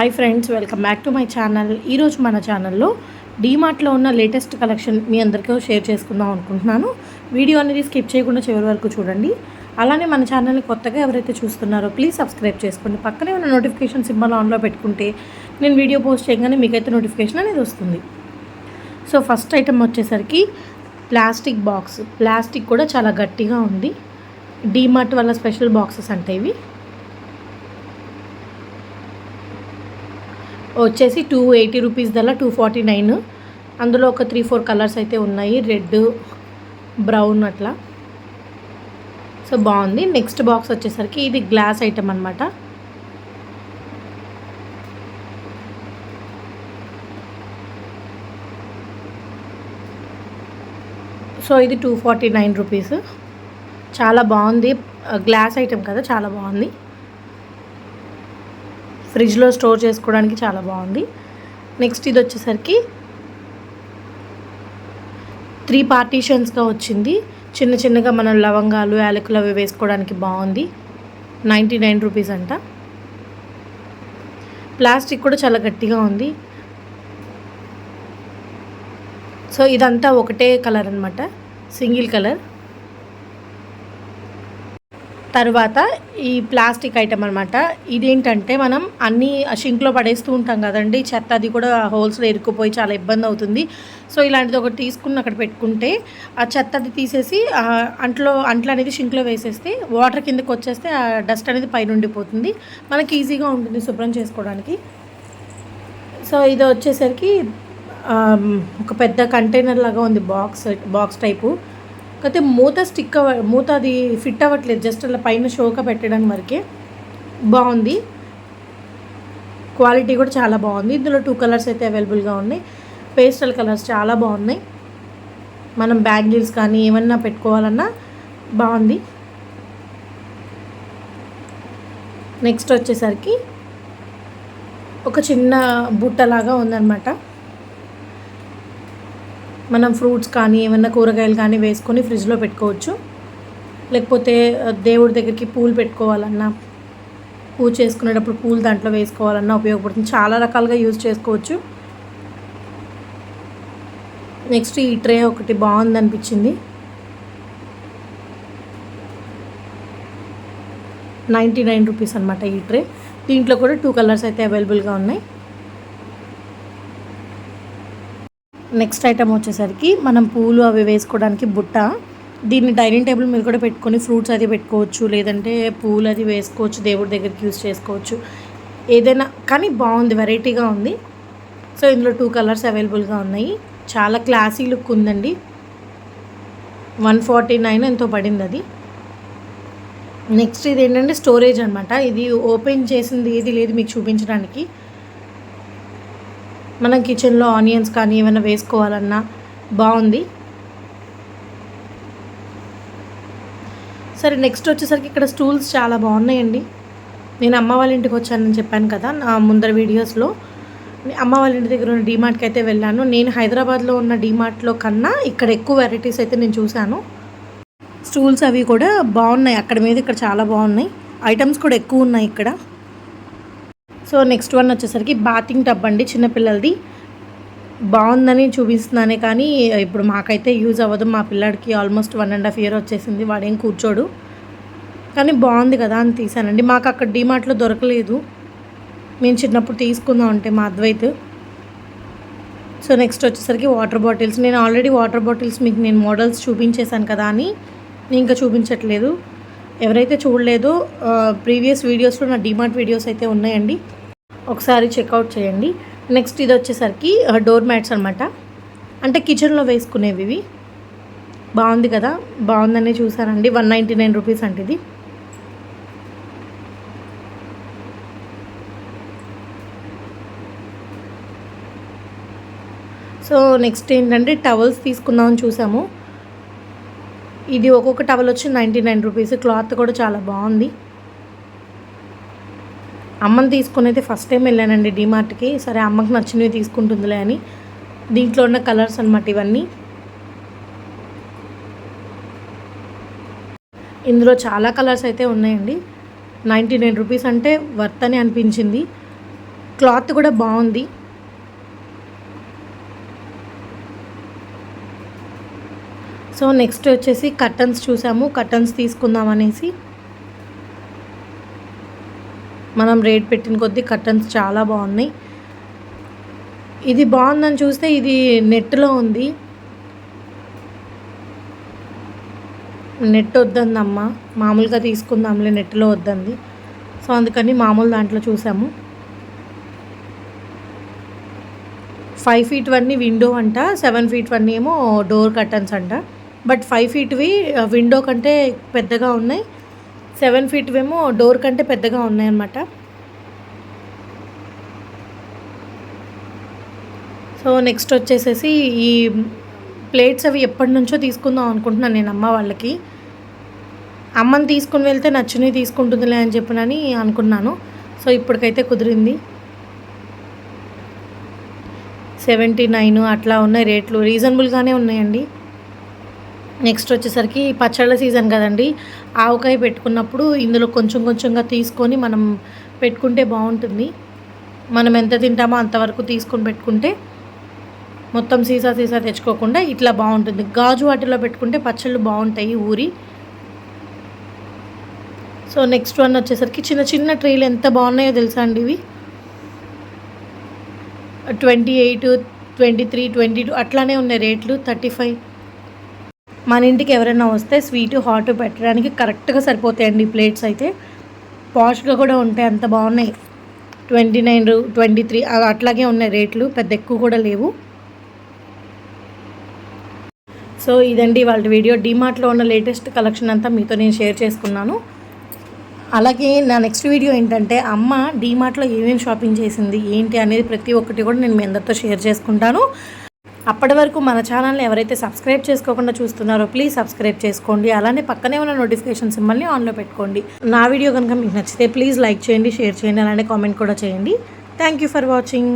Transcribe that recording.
Hi friends welcome back to my channel ఈరోజు మన ఛానల్లో డీమార్ట్లో ఉన్న లేటెస్ట్ కలెక్షన్ మీ అందరికీ షేర్ చేసుకుందాం అనుకుంటున్నాను. వీడియో అనేది స్కిప్ చేయకుండా చివరి వరకు చూడండి. అలానే మన ఛానల్ని కొత్తగా ఎవరైతే చూస్తున్నారో ప్లీజ్ సబ్స్క్రైబ్ చేసుకోండి. పక్కనే ఉన్న నోటిఫికేషన్ సింబల్ ఆన్లో పెట్టుకుంటే నేను వీడియో పోస్ట్ చేయగానే మీకైతే నోటిఫికేషన్ అనేది వస్తుంది. సో ఫస్ట్ ఐటమ్ వచ్చేసరికి ప్లాస్టిక్ బాక్స్ ప్లాస్టిక్ కూడా చాలా గట్టిగా ఉంది. డీమార్ట్ వల్ల స్పెషల్ బాక్సెస్ అంటే ఇవి. వచ్చేసి టూ ఎయిటీ రూపీస్ దల్లా టూ ఫార్టీ నైన్. అందులో ఒక త్రీ ఫోర్ కలర్స్ అయితే ఉన్నాయి. రెడ్ బ్రౌన్ అట్లా. సో బాగుంది. నెక్స్ట్ బాక్స్ వచ్చేసరికి ఇది గ్లాస్ ఐటమ్ అనమాట సో ఇది టూ ఫార్టీ నైన్ రూపీస్. చాలా బాగుంది. గ్లాస్ ఐటమ్ కదా చాలా బాగుంది. ఫ్రిడ్జ్లో స్టోర్ చేసుకోవడానికి చాలా బాగుంది. నెక్స్ట్ ఇది వచ్చేసరికి త్రీ పార్టీషన్స్గా వచ్చింది. చిన్న చిన్నగా మనం లవంగాలు యాలకులు అవి వేసుకోవడానికి బాగుంది. నైంటీ నైన్ రూపీస్ అంట. ప్లాస్టిక్ కూడా చాలా గట్టిగా ఉంది. సో ఇదంతా ఒకటే కలర్ అనమాట సింగిల్ కలర్. తర్వాత ఈ ప్లాస్టిక్ ఐటమ్ అనమాట ఇదేంటంటే మనం అన్నీ షింక్లో పడేస్తూ ఉంటాం కదండి. చెత్త అది కూడా హోల్స్లో ఇరుక్కుపోయి చాలా ఇబ్బంది అవుతుంది. సో ఇలాంటిది ఒకటి తీసుకుని అక్కడ పెట్టుకుంటే ఆ చెత్త అది తీసేసి అంట్లో అంట్లో అనేది షింక్లో వేసేస్తే వాటర్ కిందకి వచ్చేస్తే ఆ డస్ట్ అనేది పైన ఉండిపోతుంది మనకి ఈజీగా ఉంటుంది శుభ్రం చేసుకోవడానికి. సో ఇది వచ్చేసరికి ఒక పెద్ద కంటైనర్ లాగా ఉంది బాక్స్ బాక్స్ టైపు. కాకపోతే మూత స్టిక్ అవ మూత అది ఫిట్ అవ్వట్లేదు జస్ట్ అలా పైన షోకా పెట్టడం వరకే. బాగుంది. క్వాలిటీ కూడా చాలా బాగుంది. ఇందులో టూ కలర్స్ అయితే అవైలబుల్గా ఉన్నాయి. పేస్టల్ కలర్స్ చాలా బాగున్నాయి. మనం బ్యాంగిల్స్ కానీ ఏమన్నా పెట్టుకోవాలన్నా బాగుంది. నెక్స్ట్ వచ్చేసరికి ఒక చిన్న బుట్టలాగా ఉందన్నమాట. మనం ఫ్రూట్స్ కానీ ఏమన్నా కూరగాయలు కానీ వేసుకొని ఫ్రిడ్జ్లో పెట్టుకోవచ్చు. లేకపోతే దేవుడి దగ్గరికి పూలు పెట్టుకోవాలన్నా పూజ చేసుకునేటప్పుడు పూలు దాంట్లో వేసుకోవాలన్నా ఉపయోగపడుతుంది. చాలా రకాలుగా యూజ్ చేసుకోవచ్చు. నెక్స్ట్ ఈ ట్రే ఒకటి బాగుంది అనిపించింది. నైంటీ నైన్ రూపీస్ అనమాట ఈ ట్రే. దీంట్లో కూడా టూ కలర్స్ అయితే అవైలబుల్గా ఉన్నాయి. నెక్స్ట్ ఐటమ్ వచ్చేసరికి మనం పూలు అవి వేసుకోవడానికి బుట్ట. దీన్ని డైనింగ్ టేబుల్ మీద కూడా పెట్టుకొని ఫ్రూట్స్ అది పెట్టుకోవచ్చు లేదంటే పూలు అది వేసుకోవచ్చు దేవుడి దగ్గరికి యూజ్ చేసుకోవచ్చు. ఏదైనా కానీ బాగుంది వెరైటీగా ఉంది. సో ఇందులో టూ కలర్స్ అవైలబుల్గా ఉన్నాయి. చాలా క్లాసీ లుక్ ఉందండి. వన్ ఫార్టీ నైన్ ఎంతో పడింది అది. నెక్స్ట్ ఇది ఏంటంటే స్టోరేజ్ అనమాట ఇది ఓపెన్ చేసింది ఏది లేదు మీకు చూపించడానికి. మనం కిచెన్లో ఆనియన్స్ కానీ ఏమైనా వేసుకోవాలన్నా బాగుంది. సరే నెక్స్ట్ వచ్చేసరికి ఇక్కడ స్టూల్స్ చాలా బాగున్నాయండి. నేను అమ్మ వాళ్ళ ఇంటికి వచ్చానని చెప్పాను కదా నా ముందర వీడియోస్లో అమ్మ వాళ్ళ ఇంటి దగ్గర ఉన్న డీమార్ట్కి అయితే వెళ్ళాను. నేను హైదరాబాద్లో ఉన్న డీమార్ట్లో కన్నా ఇక్కడ ఎక్కువ వెరైటీస్ అయితే నేను చూశాను. స్టూల్స్ అవి కూడా బాగున్నాయి. అక్కడ మీద ఇక్కడ చాలా బాగున్నాయి. ఐటమ్స్ కూడా ఎక్కువ ఉన్నాయి ఇక్కడ. సో నెక్స్ట్ వన్ వచ్చేసరికి బాతింగ్ టబ్ అండి చిన్నపిల్లలది బాగుందని చూపిస్తున్నానే కానీ ఇప్పుడు మాకైతే యూజ్ అవ్వదు. మా పిల్లాడికి almost one and half year వచ్చేసింది వాడేం కూర్చోడు. కానీ బాగుంది కదా అని తీసానండి. మాకు అక్కడ డిమార్ట్లో దొరకలేదు. మేము చిన్నప్పుడు తీసుకుందాం అంటే మా అద్వైత్. సో నెక్స్ట్ వచ్చేసరికి వాటర్ బాటిల్స్. నేను ఆల్రెడీ వాటర్ బాటిల్స్ మీకు నేను మోడల్స్ చూపించేశాను కదా అని నేను ఇంకా చూపించట్లేదు. ఎవరైతే చూడలేదో ప్రీవియస్ వీడియోస్లో నా డిమార్ట్ వీడియోస్ అయితే ఉన్నాయండి. ఒకసారి చెక్అవుట్ చేయండి. నెక్స్ట్ ఇది వచ్చేసరికి డోర్ మ్యాట్స్ అనమాట అంటే కిచెన్లో వేసుకునేవి ఇవి. బాగుంది కదా? బాగుందని చూసానండి వన్ నైంటీ నైన్ రూపీస్ అంటే ఇది. సో నెక్స్ట్ ఏంటంటే టవల్స్ తీసుకుందామని చూసాము. ఇది ఒక్కొక్క టవల్ వచ్చి నైంటీ నైన్ రూపీస్ క్లాత్ కూడా చాలా బాగుంది. అమ్మని తీసుకుని అయితే ఫస్ట్ టైం వెళ్ళానండి డిమార్ట్కి సరే అమ్మకి నచ్చినవి తీసుకుంటుందిలే అని. దీంట్లో ఉన్న కలర్స్ అనమాట ఇవన్నీ. ఇందులో చాలా కలర్స్ అయితే ఉన్నాయండి. నైంటీ నైన్ రూపీస్ అంటే వర్త్ అని అనిపించింది. క్లాత్ కూడా బాగుంది. సో నెక్స్ట్ వచ్చేసి కర్టన్స్ చూసాము. కర్టన్స్ తీసుకుందాం అనేసి. మనం రేట్ పెట్టిన కొద్దీ కర్టన్స్ చాలా బాగున్నాయి. ఇది బాగుందని చూస్తే ఇది నెట్లో ఉంది. నెట్ వద్దందమ్మ. మామూలుగా తీసుకుందాంలే నెట్లో వద్దంది. సో అందుకని మామూలు దాంట్లో చూసాము. ఫైవ్ ఫీట్ వన్ని విండో అంట సెవెన్ ఫీట్ వన్ని ఏమో డోర్ కర్టన్స్ అంట. బట్ ఫైవ్ ఫీట్వి విండో కంటే పెద్దగా ఉన్నాయి. సెవెన్ ఫీట్ ఏమో డోర్ కంటే పెద్దగా ఉన్నాయన్నమాట. సో నెక్స్ట్ వచ్చేసేసి ఈ ప్లేట్స్ అవి ఎప్పటి నుంచో తీసుకుందాం అనుకుంటున్నాను నేను అమ్మ వాళ్ళకి. అమ్మని తీసుకుని వెళ్తే నచ్చినవి తీసుకుంటుందిలే అని చెప్పినని అనుకున్నాను. సో ఇప్పటికైతే కుదిరింది. సెవెంటీ నైన్ అట్లా ఉన్నాయి రేట్లు. రీజనబుల్గానే ఉన్నాయండి. నెక్స్ట్ వచ్చేసరికి పచ్చళ్ళ సీజన్ కదండి. ఆవకాయ పెట్టుకున్నప్పుడు ఇందులో కొంచెం కొంచెంగా తీసుకొని మనం పెట్టుకుంటే బాగుంటుంది. మనం ఎంత తింటామో అంతవరకు తీసుకొని పెట్టుకుంటే మొత్తం సీసా సీసా తెచ్చుకోకుండా ఇట్లా బాగుంటుంది. గాజు వాటిలో పెట్టుకుంటే పచ్చళ్ళు బాగుంటాయి ఊరి. సో నెక్స్ట్ వన్ వచ్చేసరికి చిన్న చిన్న ట్రీలు ఎంత బాగున్నాయో తెలుసా అండి ఇవి? Twenty eight twenty three twenty two అట్లానే ఉన్నాయి రేట్లు. థర్టీ ఫైవ్ మన ఇంటికి ఎవరైనా వస్తే స్వీట్ హాట్ పెట్టడానికి కరెక్ట్గా సరిపోతాయండి ఈ ప్లేట్స్ అయితే. పాష్గా కూడా ఉంటాయి అంత బాగున్నాయి. ట్వంటీ నైన్ ట్వంటీ త్రీ అట్లాగే ఉన్నాయి రేట్లు పెద్ద ఎక్కువ కూడా లేవు. సో ఇదండి వాళ్ళ వీడియో. డిమార్ట్లో ఉన్న లేటెస్ట్ కలెక్షన్ అంతా మీతో నేను షేర్ చేసుకున్నాను. అలాగే నా నెక్స్ట్ వీడియో ఏంటంటే అమ్మ డీమార్ట్లో ఏమేమి షాపింగ్ చేసింది ఏంటి అనేది ప్రతి ఒక్కటి కూడా నేను మీ అందరితో షేర్ చేసుకుంటాను. అప్పటి వరకు మన ఛానల్ని ఎవరైతే సబ్స్క్రైబ్ చేసుకోకుండా చూస్తున్నారో ప్లీజ్ సబ్స్క్రైబ్ చేసుకోండి. అలానే పక్కనే ఉన్న నోటిఫికేషన్ సింబల్ని ఆన్లో పెట్టుకోండి. నా వీడియో కనుక మీకు నచ్చితే ప్లీజ్ లైక్ చేయండి షేర్ చేయండి అలానే కామెంట్ కూడా చేయండి. Thank you for watching